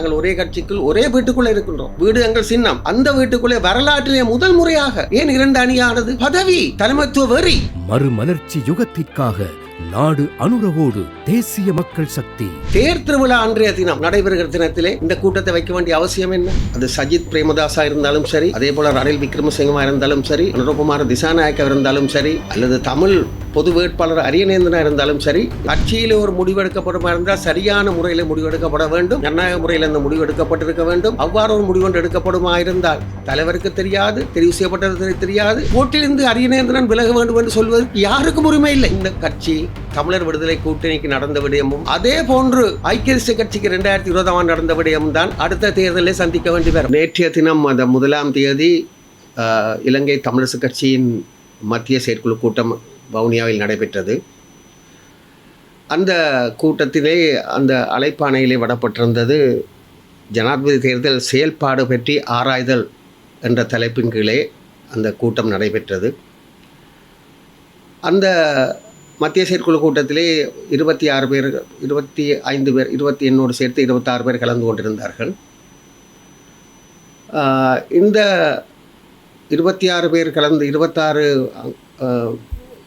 நாங்கள் ஒரே கட்சிக்குள் ஒரே வீட்டுக்குள்ளே இருக்கின்றோம். வீடு எங்கள் சின்னம். அந்த வீட்டுக்குள்ளே வரலாற்றிலே முதல் முறையாக ஏன் இரண்டு அணியானது? பதவி தலைமைத்துவ வெறி. மறுமலர்ச்சி யுகத்திற்காக நாடு அனுரவோடு தேசிய மக்கள் சக்தி. தேர் திருவிழா அன்றைய தினம் நடைபெறுகிற தினத்திலே இந்த கூட்டத்தை வைக்க வேண்டிய அவசியம் என்ன? அது சஜித் பிரேமதாசா இருந்தாலும் சரி அதே போல ரணில் விக்ரமசிங்கமா இருந்தாலும் சரி அனுரகுமார் திசாநாயக்கா இருந்தாலும் சரி அல்லது தமிழ் பொது வேட்பாளர் அரியநேந்திரனா இருந்தாலும் சரி கட்சியில் ஒரு முடிவெடுக்கப்படும் இருந்தால் சரியான முறையில் முடிவெடுக்கப்பட வேண்டும். ஜனநாயக முறையில் அந்த முடிவு எடுக்கப்பட்டிருக்க வேண்டும். அவ்வாறு ஒரு முடிவு எடுக்கப்படுமா இருந்தால் தலைவருக்கு தெரியாது தெரிவு செய்யப்பட்டது தெரியாது. ஓட்டிலிருந்து அரியநேந்திரன் விலக வேண்டும் என்று சொல்வதற்கு யாருக்கும் உரிமை இல்லை. இந்த கட்சி தமிழர் விடுதலை கூட்டணிக்கு நடந்த விடயமும் அதே போன்று ஐக்கிய தேசிய கட்சிக்கு இரண்டாயிரத்தி இருபதாம் ஆண்டு நடந்த விடயமும் தான் அடுத்த தேர்தலை சந்திக்க வேண்டி வரும். நேற்றைய தினம் அந்த முதலாம் தேதி இலங்கை தமிழரசு கட்சியின் மத்திய செயற்குழு கூட்டம் வவுனியாவில் நடைபெற்றது. அந்த கூட்டத்திலே அந்த அழைப்பாணையிலே விடப்பட்டிருந்தது ஜனாதிபதி தேர்தல் செயல்பாடு பற்றி ஆராய்தல் என்ற தலைப்பின் கீழே அந்த கூட்டம் நடைபெற்றது. அந்த மத்திய செயற்குழு கூட்டத்திலே இருபத்தி ஆறு பேர் இருபத்தி ஐந்து பேர் இருபத்தி எண்ணோடு சேர்த்து இருபத்தாறு பேர் கலந்து கொண்டிருந்தார்கள். இந்த இருபத்தி ஆறு பேர் கலந்து இருபத்தாறு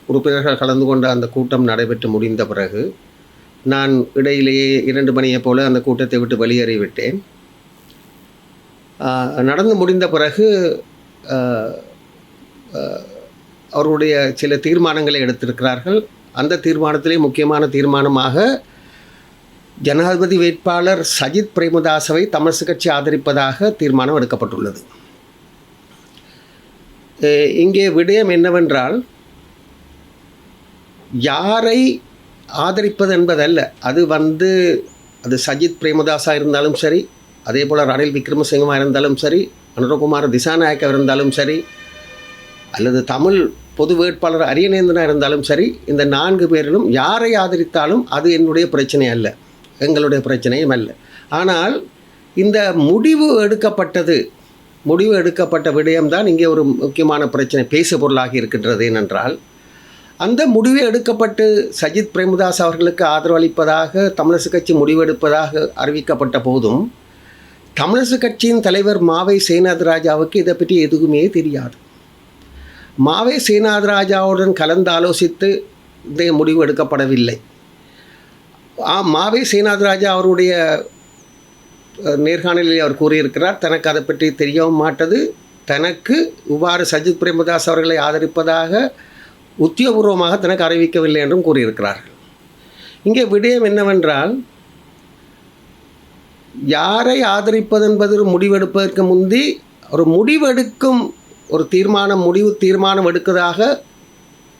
உறுப்பினர்கள் கலந்து கொண்ட அந்த கூட்டம் நடைபெற்று முடிந்த பிறகு நான் இடையிலேயே இரண்டு மணியைப் போல அந்த கூட்டத்தை விட்டு வெளியேறிவிட்டேன் நடந்து முடிந்த பிறகு அவர்களுடைய சில தீர்மானங்களை எடுத்திருக்கிறார்கள். அந்த தீர்மானத்திலே முக்கியமான தீர்மானமாக ஜனாதிபதி வேட்பாளர் சஜித் பிரேமதாசவை தமிழரசு கட்சி ஆதரிப்பதாக தீர்மானம் எடுக்கப்பட்டுள்ளது. இங்கே விடயம் என்னவென்றால் யாரை ஆதரிப்பது என்பதல்ல. அது வந்து அது சஜித் பிரேமதாசா இருந்தாலும் சரி அதே போல் ரணில் விக்ரமசிங்கமாக இருந்தாலும் சரி அனுரகுமார் திசாநாயக்கா இருந்தாலும் சரி அல்லது தமிழ் பொது வேட்பாளர் அரியநேந்தனாக இருந்தாலும் சரி இந்த நான்கு பேரிலும் யாரை ஆதரித்தாலும் அது என்னுடைய பிரச்சனை அல்ல. எங்களுடைய பிரச்சனையும் அல்ல. ஆனால் இந்த முடிவு எடுக்கப்பட்டது முடிவு எடுக்கப்பட்ட விடயம்தான் இங்கே ஒரு முக்கியமான பிரச்சனை பேசு பொருளாகி இருக்கின்றது ஏனென்றால் அந்த முடிவு எடுக்கப்பட்டு சஜித் பிரேமதாஸ் அவர்களுக்கு ஆதரவு அளிப்பதாக தமிழரசு கட்சி முடிவெடுப்பதாக அறிவிக்கப்பட்ட போதும் தமிழரசு கட்சியின் தலைவர் மாவை சேனாத் ராஜாவுக்கு இதை பற்றி எதுவுமே தெரியாது. மாவே சேனாத் ராஜாவுடன் கலந்து ஆலோசித்து இந்த முடிவு எடுக்கப்படவில்லை. மாவே சேனாதராஜா அவருடைய நேர்காணலில் அவர் கூறியிருக்கிறார் தனக்கு அதை பற்றி தெரியவும் மாட்டது. தனக்கு இவ்வாறு சஜித் பிரேமதாஸ் அவர்களை ஆதரிப்பதாக உத்தியோகபூர்வமாக தனக்கு அறிவிக்கவில்லை என்றும் கூறியிருக்கிறார்கள். இங்கே விடயம் என்னவென்றால் யாரை ஆதரிப்பது என்பது முடிவெடுப்பதற்கு முந்தி ஒரு முடிவெடுக்கும் ஒரு தீர்மானம் முடிவு தீர்மானம் எடுக்கதாக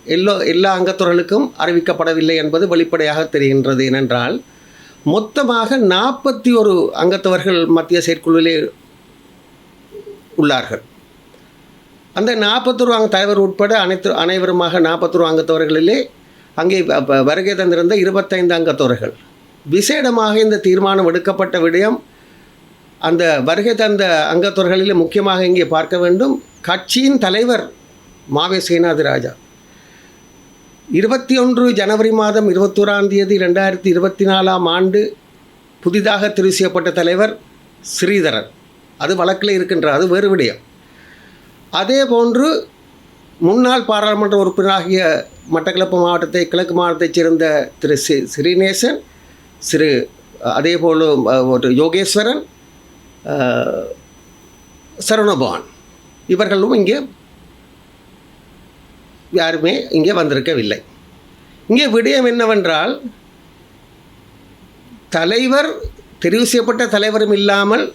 எல்லோ எல்லா அங்கத்துறைகளுக்கும் அறிவிக்கப்படவில்லை என்பது வெளிப்படையாக தெரிகின்றது ஏனென்றால் மொத்தமாக நாற்பத்தி ஒரு அங்கத்தவர்கள் மத்திய செயற்குழுவிலே உள்ளார்கள். அந்த நாற்பத்தொரு அங்க தலைவர் உட்பட அனைத்து அனைவருமாக நாற்பத்தொரு அங்கத்தவர்களிலே அங்கே வ- வருகை தந்திருந்த இருபத்தைந்து அங்கத்தவர்கள். விசேடமாக இந்த தீர்மானம் எடுக்கப்பட்ட விடயம் அந்த வருகை தந்த அங்கத்தவர்களிலே முக்கியமாக இங்கே பார்க்க வேண்டும். கட்சியின் தலைவர் மாவே சேனாதி ராஜா. இருபத்தி ஒன்று ஜனவரி மாதம் இருபத்தோராம் தேதி ரெண்டாயிரத்தி இருபத்தி நாலாம் ஆண்டு புதிதாக தெரிவு செய்யப்பட்ட தலைவர் ஸ்ரீதரன். அது வழக்கில் இருக்கின்றார் அது வேறு விடயம். அதே போன்று முன்னாள் பாராளுமன்ற உறுப்பினராகிய மட்டக்களப்பு மாவட்டத்தை கிழக்கு மாவட்டத்தைச் சேர்ந்த திரு ஸ்ரீநேசன் சிறு அதே போல் ஒரு யோகேஸ்வரன் சரவணபவான். இவர்களும் இங்கே யாருமே இங்கே வந்திருக்கவில்லை. இங்கே விடயம் என்னவென்றால் தலைவர் தெரிவு செய்யப்பட்ட தலைவரும் இல்லாமல்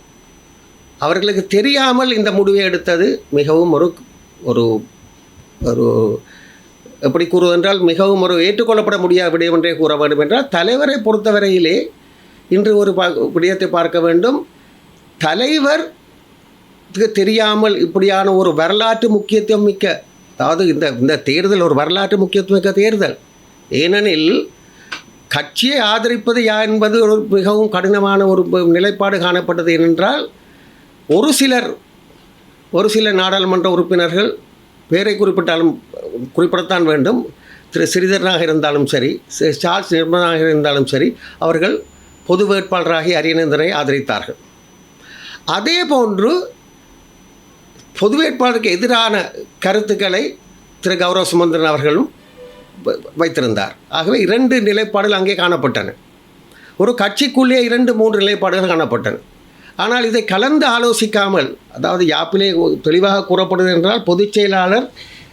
அவர்களுக்கு தெரியாமல் இந்த முடிவை எடுத்தது மிகவும் ஒரு ஒரு ஒரு எப்படி கூறுவதென்றால் மிகவும் ஒரு ஏற்றுக்கொள்ளப்பட முடியாத விடயம் என்றே கூற வேண்டும் என்றால் தலைவரை பொறுத்தவரையிலே இன்று ஒரு பா விடயத்தை பார்க்க வேண்டும். தலைவர் தெரியாமல் இப்படியான ஒரு வரலாற்று முக்கியத்துவம் மிக்க அதாவது இந்த இந்த தேர்தல் ஒரு வரலாற்று முக்கியத்துவம் மிக்க தேர்தல். ஏனெனில் கட்சியை ஆதரிப்பது யார் என்பது ஒரு மிகவும் கடினமான ஒரு நிலைப்பாடு காணப்பட்டது ஏனென்றால் ஒரு சிலர் ஒரு சில நாடாளுமன்ற உறுப்பினர்கள் பேரை குறிப்பிட்டாலும் குறிப்பிடத்தான் வேண்டும். திரு ஸ்ரீதரனாக இருந்தாலும் சரி சார்ஸ் சார்ல்ஸ் இருந்தாலும் சரி அவர்கள் பொது வேட்பாளராகி அரியநேந்திரனை ஆதரித்தார்கள். அதே போன்று பொது வேட்பாளருக்கு எதிரான கருத்துக்களை திரு கௌரவ சுமந்திரன் அவர்களும் வ- வைத்திருந்தார். ஆகவே இரண்டு நிலைப்பாடுகள் அங்கே காணப்பட்டன. ஒரு கட்சிக்குள்ளே இரண்டு மூன்று நிலைப்பாடுகள் காணப்பட்டன. ஆனால் இதை கலந்து ஆலோசிக்காமல் அதாவது யாப்பிலே தெளிவாக கூறப்படுது என்றால் பொதுச் செயலாளர்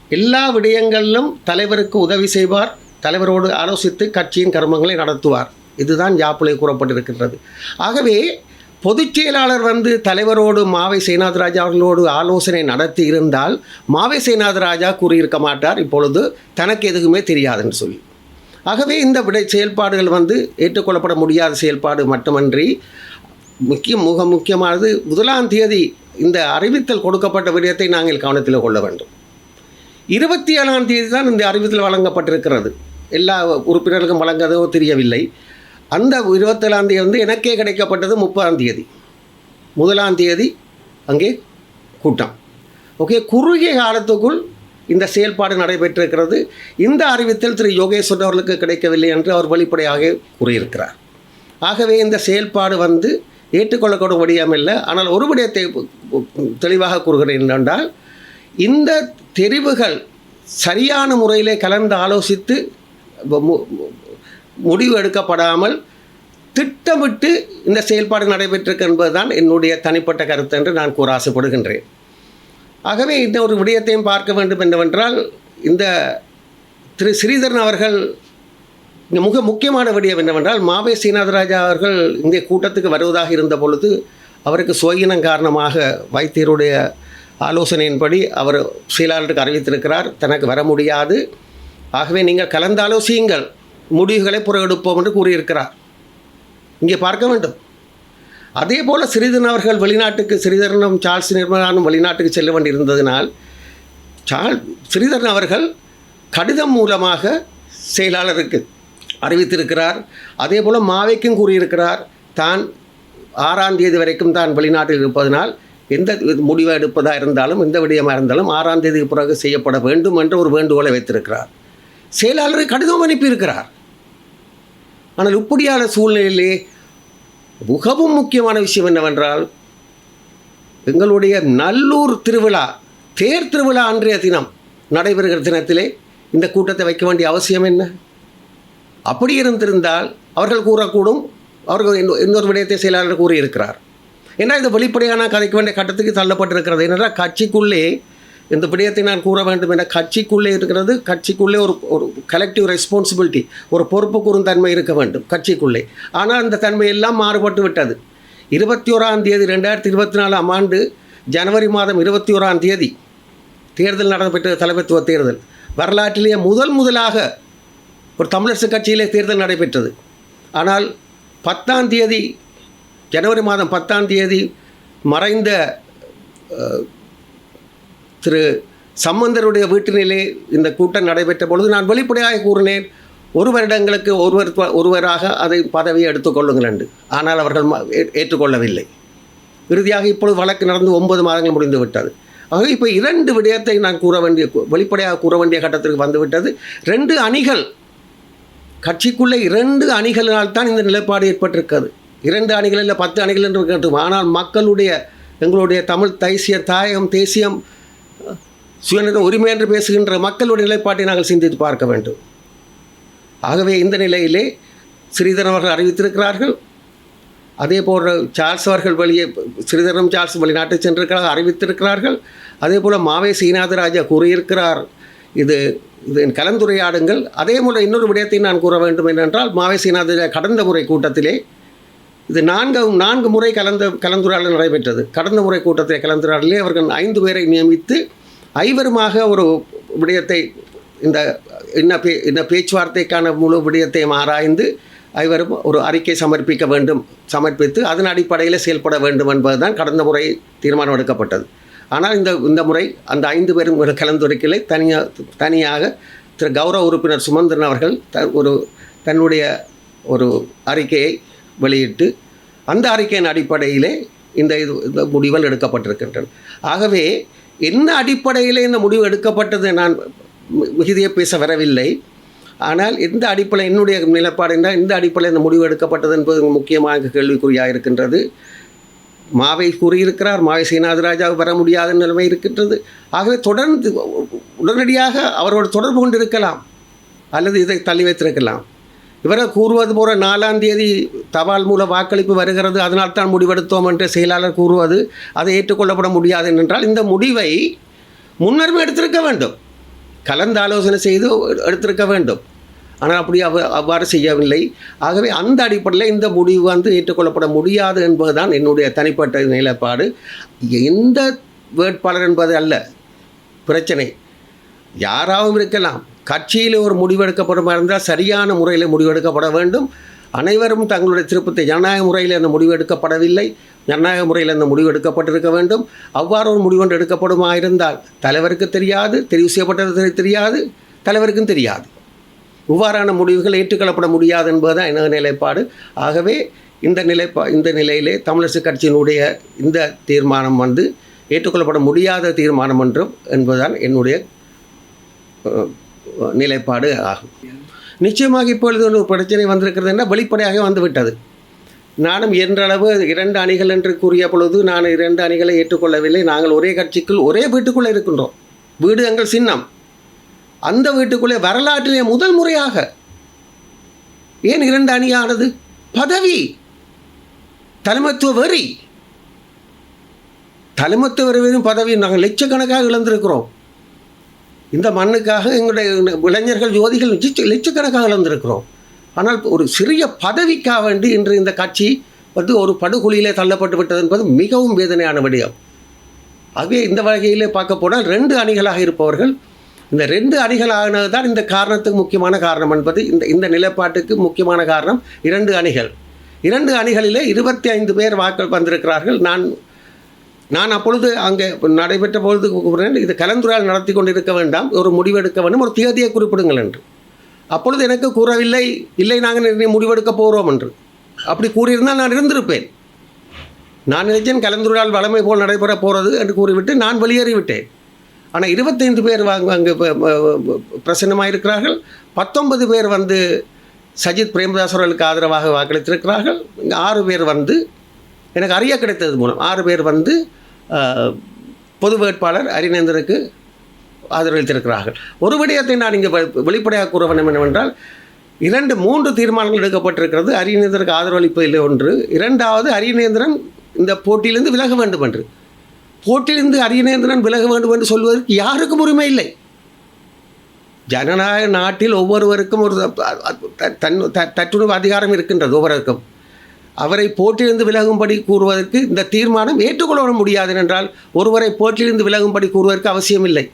எல்லா விடயங்களிலும் தலைவருக்கு உதவி செய்வார் தலைவரோடு ஆலோசித்து கட்சியின் கர்மங்களை நடத்துவார். இதுதான் யாப்பிலே கூறப்பட்டிருக்கின்றது. ஆகவே பொதுச் செயலாளர் வந்து தலைவரோடு மாவை சேனாதிராஜா அவர்களோடு ஆலோசனை நடத்தி இருந்தால் மாவை சேனாதிராஜா கூறியிருக்க மாட்டார். இப்பொழுது தனக்கு எதுவுமே தெரியாதுன்னு சொல்லி. ஆகவே இந்த விடை செயல்பாடுகள் வந்து ஏற்றுக்கொள்ளப்பட முடியாத செயல்பாடு மட்டுமன்றி முக்கிய மிக முக்கியமானது முதலாம் தேதி இந்த அறிவித்தல் கொடுக்கப்பட்ட விடயத்தை நாங்கள் கவனத்தில் கொள்ள வேண்டும். இருபத்தி ஏழாம் தேதி தான் இந்த அறிவித்தல் வழங்கப்பட்டிருக்கிறது. எல்லா உறுப்பினர்களுக்கும் வழங்கதோ தெரியவில்லை. அந்த இருபத்தேழாம் தேதி வந்து எனக்கே கிடைக்கப்பட்டது முப்பதாம் தேதி. முதலாம் தேதி அங்கே கூட்டம். ஓகே குறுகிய காலத்துக்குள் இந்த செயல்பாடு நடைபெற்றிருக்கிறது. இந்த அறிவித்தல் திரு யோகேஸ்வரன் அவர்களுக்கு கிடைக்கவில்லை என்று அவர் வெளிப்படையாக கூறியிருக்கிறார். ஆகவே இந்த செயல்பாடு வந்து ஏற்றுக்கொள்ளக்கூட முடியாமல்ல ஆனால் ஒரு விடயத்தை தெளிவாக கூறுகிறேன் என்றால் இந்த தெரிவுகள் சரியான முறையிலே கலந்து ஆலோசித்து முடிவு எடுக்கப்படாமல் திட்டமிட்டு இந்த செயல்பாடு நடைபெற்றிருக்கு என்பதுதான் என்னுடைய தனிப்பட்ட கருத்து என்று நான் கூற ஆசைப்படுகின்றேன். ஆகவே இந்த ஒரு விடயத்தையும் பார்க்க வேண்டும் என்னவென்றால் இந்த திரு ஸ்ரீதரன் அவர்கள் இந்த மிக முக்கியமான விடயம் என்னவென்றால் மாவே சீனாதராஜா அவர்கள் இங்கே கூட்டத்துக்கு வருவதாக இருந்த பொழுது அவருக்கு சுயினம் காரணமாக வைத்தியருடைய ஆலோசனையின்படி அவர் செயலாளருக்கு அறிவித்திருக்கிறார். தனக்கு வர முடியாது. ஆகவே நீங்கள் கலந்தாலோசியுங்கள். முடிவுகளை புறக்கெடுப்போம் என்று கூறியிருக்கிறார். இங்கே பார்க்க வேண்டும். அதே போல் சிறிதன் அவர்கள் வெளிநாட்டுக்கு சிறிதரனும் சார்ஸ் நிர்மலானும் வெளிநாட்டுக்கு செல்ல வேண்டியிருந்ததினால் சால் சிறிதரன் அவர்கள் கடிதம் மூலமாக செயலாளருக்கு அறிவித்திருக்கிறார். அதே போல் மாவைக்கும் கூறியிருக்கிறார் தான் ஆறாம் தேதி வரைக்கும் தான் வெளிநாட்டில் இருப்பதனால் எந்த முடிவை எடுப்பதாக இருந்தாலும் எந்த விடயமாக இருந்தாலும் ஆறாம் தேதிக்கு பிறகு செய்யப்பட வேண்டும் என்ற ஒரு வேண்டுகோளை வைத்திருக்கிறார். செயலாளருக்கு கடிதம் அனுப்பியிருக்கிறார். ஆனால் இப்படியான சூழ்நிலையிலே மிகவும் முக்கியமான விஷயம் என்னவென்றால் எங்களுடைய நல்லூர் திருவிழா தேர் திருவிழா அன்றைய தினம் நடைபெறுகிற தினத்திலே இந்த கூட்டத்தை வைக்க வேண்டிய அவசியம் என்ன? அப்படி இருந்திருந்தால் அவர்கள் கூறக்கூடும் அவர்கள் இன்னொரு விடயத்தை செயலாளர் கூறியிருக்கிறார். ஏன்னா இது வெளிப்படையான கதைக்க வேண்டிய கட்டத்துக்கு தள்ளப்பட்டிருக்கிறது. என்னென்னா கட்சிக்குள்ளே இந்த விடயத்தை நான் கூற வேண்டும் என கட்சிக்குள்ளே இருக்கிறது கட்சிக்குள்ளே ஒரு ஒரு கலெக்டிவ் ரெஸ்பான்சிபிலிட்டி ஒரு பொறுப்பு கூறும் தன்மை இருக்க வேண்டும் கட்சிக்குள்ளே. ஆனால் அந்த தன்மை எல்லாம் மாறுபட்டு விட்டது. இருபத்தி ஓராம் தேதி ரெண்டாயிரத்தி இருபத்தி நாலாம் ஆண்டு ஜனவரி மாதம் இருபத்தி ஓராம் தேதி தேர்தல் நடைபெற்ற தலைமைத்துவ தேர்தல். வரலாற்றிலேயே முதல் முதலாக ஒரு தமிழரசு கட்சியிலே தேர்தல் நடைபெற்றது. ஆனால் பத்தாம் தேதி ஜனவரி மாதம் பத்தாம் தேதி மறைந்த திரு சம்பந்தருடைய வீட்டினிலே இந்த கூட்டம் நடைபெற்ற பொழுது நான் வெளிப்படையாக கூறினேன் ஒரு வருடங்களுக்கு ஒருவர் ஒருவராக அதை பதவியை எடுத்துக்கொள்ளுங்கள் என்று. ஆனால் அவர்கள் ம- ஏ- ஏற்றுக்கொள்ளவில்லை. இறுதியாக இப்பொழுது வழக்கு நடந்து ஒன்பது மாதங்கள் முடிந்து விட்டது. ஆக இப்போ இரண்டு விடயத்தை நான் கூற வேண்டிய வெளிப்படையாக கூற வேண்டிய கட்டத்திற்கு வந்துவிட்டது ரெண்டு அணிகள் கட்சிக்குள்ளே இரண்டு அணிகளினால் தான் இந்த நிலைப்பாடு ஏற்பட்டிருக்கிறது. இரண்டு அணிகள் இல்லை பத்து அணிகள் என்று இருக்கட்டும். ஆனால் மக்களுடைய எங்களுடைய தமிழ் தைசிய தாயகம் தேசியம் சுயநல உரிமை என்று பேசுகின்ற மக்களுடைய நிலைப்பாட்டை நாங்கள் சிந்தித்து பார்க்க வேண்டும். ஆகவே இந்த நிலையிலே ஸ்ரீதரன் அவர்கள் அறிவித்திருக்கிறார்கள். அதே போல் சார்ஸ் அவர்கள் வெளியே ஸ்ரீதரனும் சார்ஸ் வெளிநாட்டை சென்றிருக்கிறார்கள் அறிவித்திருக்கிறார்கள். அதே போல் மாவே சீனாதராஜா கூறியிருக்கிறார். இது இது கலந்துரையாடுங்கள். அதே போல் இன்னொரு விடயத்தை நான் கூற வேண்டும் என்னென்றால் மாவே சீனாதராஜா கடந்த முறை கூட்டத்திலே இது நான்கு நான்கு முறை கலந்த கலந்துரையாடல் நடைபெற்றது. கடந்த முறை கூட்டத்தை கலந்துரையாடலே அவர்கள் ஐந்து பேரை நியமித்து ஐவருமாக ஒரு விடயத்தை இந்த என்ன பே இந்த பேச்சுவார்த்தைக்கான முழு விடயத்தையும் ஆராய்ந்து ஐவரும் ஒரு அறிக்கை சமர்ப்பிக்க வேண்டும் சமர்ப்பித்து அதன் அடிப்படையில் செயல்பட வேண்டும் என்பதுதான் கடந்த முறை தீர்மானம் எடுக்கப்பட்டது. ஆனால் இந்த இந்த முறை அந்த ஐந்து பேரும் ஒரு கலந்துரைக்கலை தனியாக தனியாக திரு கௌரவ உறுப்பினர் சுமந்திரன் அவர்கள் த ஒரு தன்னுடைய ஒரு அறிக்கையை வெளியிட்டு அந்த அறிக்கையின் அடிப்படையிலே இந்த இது இந்த முடிவுகள் எடுக்கப்பட்டிருக்கின்றன. ஆகவே என்ன அடிப்படையில் இந்த முடிவு எடுக்கப்பட்டது நான் மிகுதியை பேச வரவில்லை. ஆனால் எந்த அடிப்படையில் என்னுடைய நிலைப்பாடு என்றால் இந்த அடிப்படையில் இந்த முடிவு எடுக்கப்பட்டது என்பது முக்கியமாக கேள்விக்குறியாக இருக்கின்றது. மாவை கூறியிருக்கிறார் மாவை சீனாதிராஜா வர முடியாத நிலைமை இருக்கின்றது. ஆகவே தொடர்ந்து உடனடியாக அவரோடு தொடர்பு கொண்டிருக்கலாம். அல்லது இதை தள்ளி வைத்திருக்கலாம். இவரை கூறுவது போல நாலாம் தேதி தபால் மூல வாக்களிப்பு வருகிறது. அதனால் தான் முடிவெடுத்தோம் என்று செயலாளர் கூறுவது அதை ஏற்றுக்கொள்ளப்பட முடியாது என்றால் இந்த முடிவை முன்னரும் எடுத்திருக்க வேண்டும். கலந்து ஆலோசனை செய்து எடுத்திருக்க வேண்டும். ஆனால் அப்படி அவ அவ்வாறு செய்யவில்லை. ஆகவே அந்த அடிப்படையில் இந்த முடிவு வந்து ஏற்றுக்கொள்ளப்பட முடியாது என்பதுதான் என்னுடைய தனிப்பட்ட நிலைப்பாடு. எந்த வேட்பாளர் என்பது அல்ல. பிரச்சனை. யாராகவும் இருக்கலாம். கட்சியில் ஒரு முடிவெடுக்கப்படும் இருந்தால் சரியான முறையில் முடிவெடுக்கப்பட வேண்டும். அனைவரும் தங்களுடைய திருப்பத்தை ஜனநாயக முறையில் அந்த முடிவு எடுக்கப்படவில்லை ஜனநாயக முறையில் அந்த முடிவு எடுக்கப்பட்டிருக்க வேண்டும். அவ்வாறு ஒரு முடிவு ஒன்று எடுக்கப்படுமா இருந்தால் தலைவருக்கு தெரியாது தெரிவு செய்யப்பட்டது தெரியாது தலைவருக்கும் தெரியாது. இவ்வாறான முடிவுகள் ஏற்றுக்கொள்ளப்பட முடியாது என்பதுதான் எனது நிலைப்பாடு. ஆகவே இந்த நிலைப்பா இந்த நிலையிலே தமிழரசு கட்சியினுடைய இந்த தீர்மானம் வந்து ஏற்றுக்கொள்ளப்பட முடியாத தீர்மானம் என்றும் என்பதுதான் என்னுடைய நிலைப்பாடு ஆகும். நிச்சயமாக இப்பொழுது ஒரு பிரச்சனை வந்திருக்கிறது என்றால் வெளிப்படையாக வந்துவிட்டது. நானும் என்றளவு இரண்டு அணிகள் என்று கூறிய பொழுது நான் இரண்டு அணிகளை ஏற்றுக்கொள்ளவில்லை. நாங்கள் ஒரே கட்சிக்குள் ஒரே வீட்டுக்குள்ளே இருக்கின்றோம். வீடு எங்கள் சின்னம். அந்த வீட்டுக்குள்ளே வரலாற்றிலே முதல் முறையாக ஏன் இரண்டு அணியானது? பதவி. தலைமத்துவ வரி தலைமத்துவ வரி பதவி. நாங்கள் லட்சக்கணக்காக இழந்திருக்கிறோம். இந்த மண்ணுக்காக எங்களுடைய இளைஞர்கள் யோதிகள் லட்ச- லட்சக்கணக்காக இழந்திருக்கிறோம் ஆனால் ஒரு சிறிய பதவிக்காக வேண்டி இன்று இந்த கட்சி வந்து ஒரு படுகொலியிலே தள்ளப்பட்டு விட்டது என்பது மிகவும் வேதனையான விடயம். ஆகவே இந்த வகையிலே பார்க்க போனால் ரெண்டு அணிகளாக இருப்பவர்கள். இந்த ரெண்டு அணிகளானது தான் இந்த காரணத்துக்கு முக்கியமான காரணம் என்பது இந்த இந்த நிலைப்பாட்டுக்கு முக்கியமான காரணம் இரண்டு அணிகள். இரண்டு அணிகளிலே இருபத்தி ஐந்து பேர் வாக்கள் வந்திருக்கிறார்கள். நான் நான் அப்பொழுது அங்கே நடைபெற்ற பொழுது கூப்பிடுறேன் இது கலந்துரையாடல் நடத்தி கொண்டிருக்க வேண்டாம் ஒரு முடிவெடுக்க வேண்டும் ஒரு தேதியை குறிப்பிடுங்கள் என்று. அப்பொழுது எனக்கு கூறவில்லை இல்லை நாங்கள் முடிவெடுக்க போகிறோம் என்று. அப்படி கூறியிருந்தால் நான் இருந்திருப்பேன். நான் நினைச்சேன் கலந்துரையாடல் வளமை போல் நடைபெற போகிறது என்று கூறிவிட்டு நான் வெளியேறிவிட்டேன். ஆனால் இருபத்தைந்து பேர் வாங்க அங்கே பிரசன்னமாக இருக்கிறார்கள் பத்தொன்பது பேர் வந்து சஜித் பிரேமதாஸ் அவர்களுக்கு ஆதரவாக வாக்களித்திருக்கிறார்கள். இங்கே ஆறு பேர் வந்து எனக்கு அறிய கிடைத்தது மூலம். ஆறு பேர் வந்து பொது வேட்பாளர் அரிநேந்தருக்கு ஆதரவளித்திருக்கிறார்கள் ஒரு விடயத்தை நான் இங்கே வெளிப்படையாக கூற வேண்டும் என்னவென்றால் இரண்டு மூன்று தீர்மானங்கள் எடுக்கப்பட்டிருக்கிறது. அரியநேந்திரனுக்கு ஆதரவளிப்பதில் ஒன்று. இரண்டாவது அரியநேந்திரன் இந்த போட்டியிலிருந்து விலக வேண்டும் என்று. போட்டியிலிருந்து அரியநேந்திரன் விலக வேண்டும் என்று சொல்வதற்கு யாருக்கும் உரிமை இல்லை. ஜனநாயக நாட்டில் ஒவ்வொருவருக்கும் ஒரு தன் த- தற்றுணர்வு அதிகாரம் இருக்கின்றது ஒவ்வொருவருக்கும். அவரை போட்டியிலிருந்து விலகும்படி கூறுவதற்கு இந்த தீர்மானம் ஏற்றுக்கொள்ள முடியாது என்றால் ஒருவரை போட்டியிலிருந்து விலகும்படி கூறுவதற்கு அவசியமில்லை.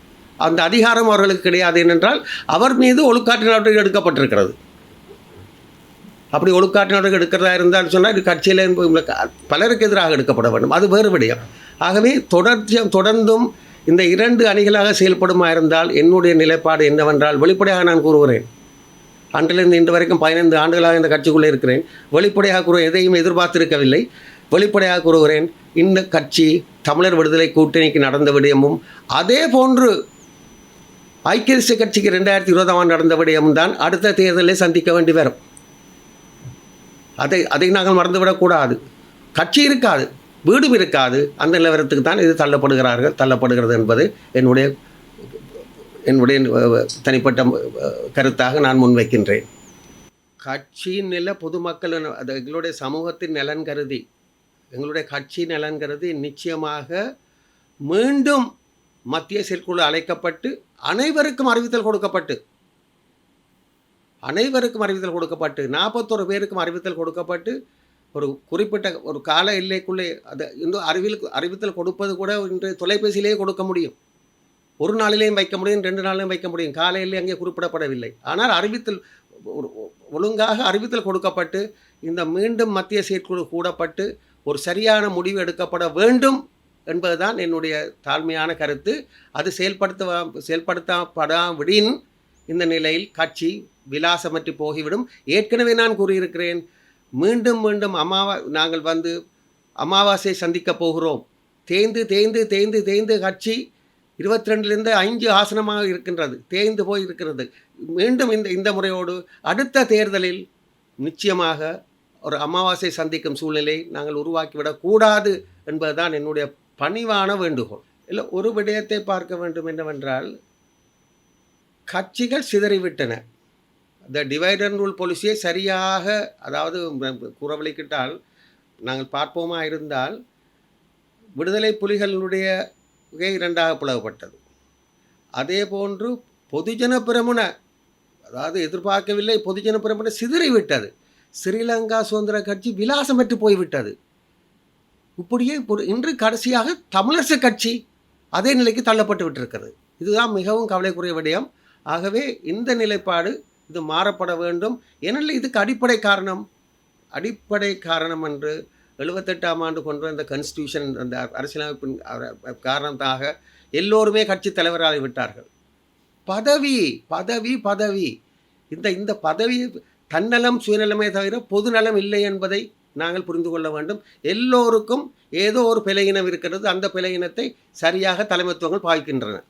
அந்த அதிகாரம் அவர்களுக்கு கிடையாது ஏனென்றால் அவர் மீது ஒழுக்காற்று நடவடிக்கை எடுக்கப்பட்டிருக்கிறது. அப்படி ஒழுக்காற்று நடவடிக்கை எடுக்கிறதா இருந்தால் சொன்னால் இது கட்சியில் உள்ள பலருக்கு எதிராக எடுக்கப்பட வேண்டும். அது வேறு விடயம். ஆகவே தொடர்ச்சியும் தொடர்ந்தும் இந்த இரண்டு அணிகளாக செயல்படுமா இருந்தால் என்னுடைய நிலைப்பாடு என்னவென்றால் வெளிப்படையாக நான் கூறுகிறேன். அன்றிலிருந்து இன்று வரைக்கும் பதினைந்து ஆண்டுகளாக இந்த கட்சிக்குள்ளே இருக்கிறேன். வெளிப்படையாக கூறுவேன் எதையும் எதிர்பார்த்திருக்கவில்லை. வெளிப்படையாக கூறுகிறேன் இந்த கட்சி தமிழர் விடுதலை கூட்டணிக்கு நடந்த விடயமும் அதே போன்று ஐக்கிய தேசிய கட்சிக்கு ரெண்டாயிரத்தி இருபதாம் ஆண்டு நடந்த விடயமும் தான் அடுத்த தேர்தலில் சந்திக்க வேண்டி வரும். அதை அதை நாங்கள் மறந்துவிடக்கூடாது கட்சி இருக்காது வீடும் இருக்காது. அந்த நிலவரத்துக்கு தான் இது தள்ளப்படுகிறார்கள் தள்ளப்படுகிறது என்பது என்னுடைய என்னுடைய தனிப்பட்ட கருத்தாக நான் முன்வைக்கின்றேன். கட்சியின் நில பொதுமக்கள் அது எங்களுடைய சமூகத்தின் நலன் கருதி எங்களுடைய கட்சி நலன் கருதி நிச்சயமாக மீண்டும் மத்திய செயற்குழு அழைக்கப்பட்டு அனைவருக்கும் அறிவித்தல் கொடுக்கப்பட்டு அனைவருக்கும் அறிவித்தல் கொடுக்கப்பட்டு நாற்பத்தொரு பேருக்கும் அறிவித்தல் கொடுக்கப்பட்டு ஒரு குறிப்பிட்ட ஒரு கால எல்லைக்குள்ளே அது இன்னும் அறிவில் அறிவித்தல் கொடுப்பது கூட இன்று தொலைபேசியிலேயே கொடுக்க முடியும். ஒரு நாளிலேயும் வைக்க முடியும் ரெண்டு நாளிலையும் வைக்க முடியும். காலையிலே அங்கே குறிப்பிடப்படவில்லை. ஆனால் அறிவித்தல் ஒழுங்காக அறிவித்தல் கொடுக்கப்பட்டு இந்த மீண்டும் மத்திய செயற்குழு கூடப்பட்டு ஒரு சரியான முடிவு எடுக்கப்பட வேண்டும் என்பதுதான் என்னுடைய தாழ்மையான கருத்து. அது செயல்படுத்த செயல்படுத்தப்படாவிடின் இந்த நிலையில் கட்சி விலாசமற்று போகிவிடும். ஏற்கனவே நான் கூறியிருக்கிறேன் மீண்டும் மீண்டும் அமாவா நாங்கள் வந்து அமாவாசை சந்திக்கப் போகிறோம். தேய்ந்து தேய்ந்து தேய்ந்து தேய்ந்து கட்சி இருபத்தி ரெண்டுலேருந்து ஐந்து ஆசனமாக இருக்கின்றது தேய்ந்து போய் இருக்கிறது மீண்டும் இந்த இந்த முறையோடு அடுத்த தேர்தலில் நிச்சயமாக ஒரு அமாவாசை சந்திக்கும் சூழ்நிலை நாங்கள் உருவாக்கிவிடக்கூடாது என்பதுதான் என்னுடைய பணிவான வேண்டுகோள். இல்லை ஒரு விடயத்தை பார்க்க வேண்டும் என்னவென்றால் கட்சிகள் சிதறிவிட்டன. இந்த டிவைட் அண்ட் ரூல் பாலிசியை சரியாக அதாவது குறவழிக்கிட்டால் நாங்கள் பார்ப்போமா இருந்தால் விடுதலை புலிகளுடைய இரண்டாக பிளவுபட்டது. அதே போன்று பொதுஜன பிரமுன அதாவது எதிர்பார்க்கவில்லை பொதுஜன பிரமுன சிதறிவிட்டது ஸ்ரீலங்கா சுதந்திர கட்சி விலாசம் பெற்று போய்விட்டது. இப்படியே இன்று கடைசியாக தமிழரசு கட்சி அதே நிலைக்கு தள்ளப்பட்டு விட்டிருக்கிறது. இதுதான் மிகவும் கவலைக்குரிய விடயம். ஆகவே இந்த நிலைப்பாடு இது மாறப்பட வேண்டும். ஏனெனில் இதுக்கு அடிப்படை காரணம். அடிப்படை காரணம் என்று எழுபத்தெட்டாம் ஆண்டு கொண்டு வந்த கன்ஸ்டியூஷன் அந்த அரசியலமைப்பின் காரணத்தாக எல்லோருமே கட்சி தலைவராகி விட்டார்கள். பதவி பதவி பதவி. இந்த இந்த பதவி தன்னலம் சுயநலமே தவிர பொதுநலம் இல்லை என்பதை நாங்கள் புரிந்து கொள்ள வேண்டும். எல்லோருக்கும் ஏதோ ஒரு பிழையினம் இருக்கிறது. அந்த பிழையினத்தை சரியாக தலைமைத்துவங்கள் பாய்க்கின்றன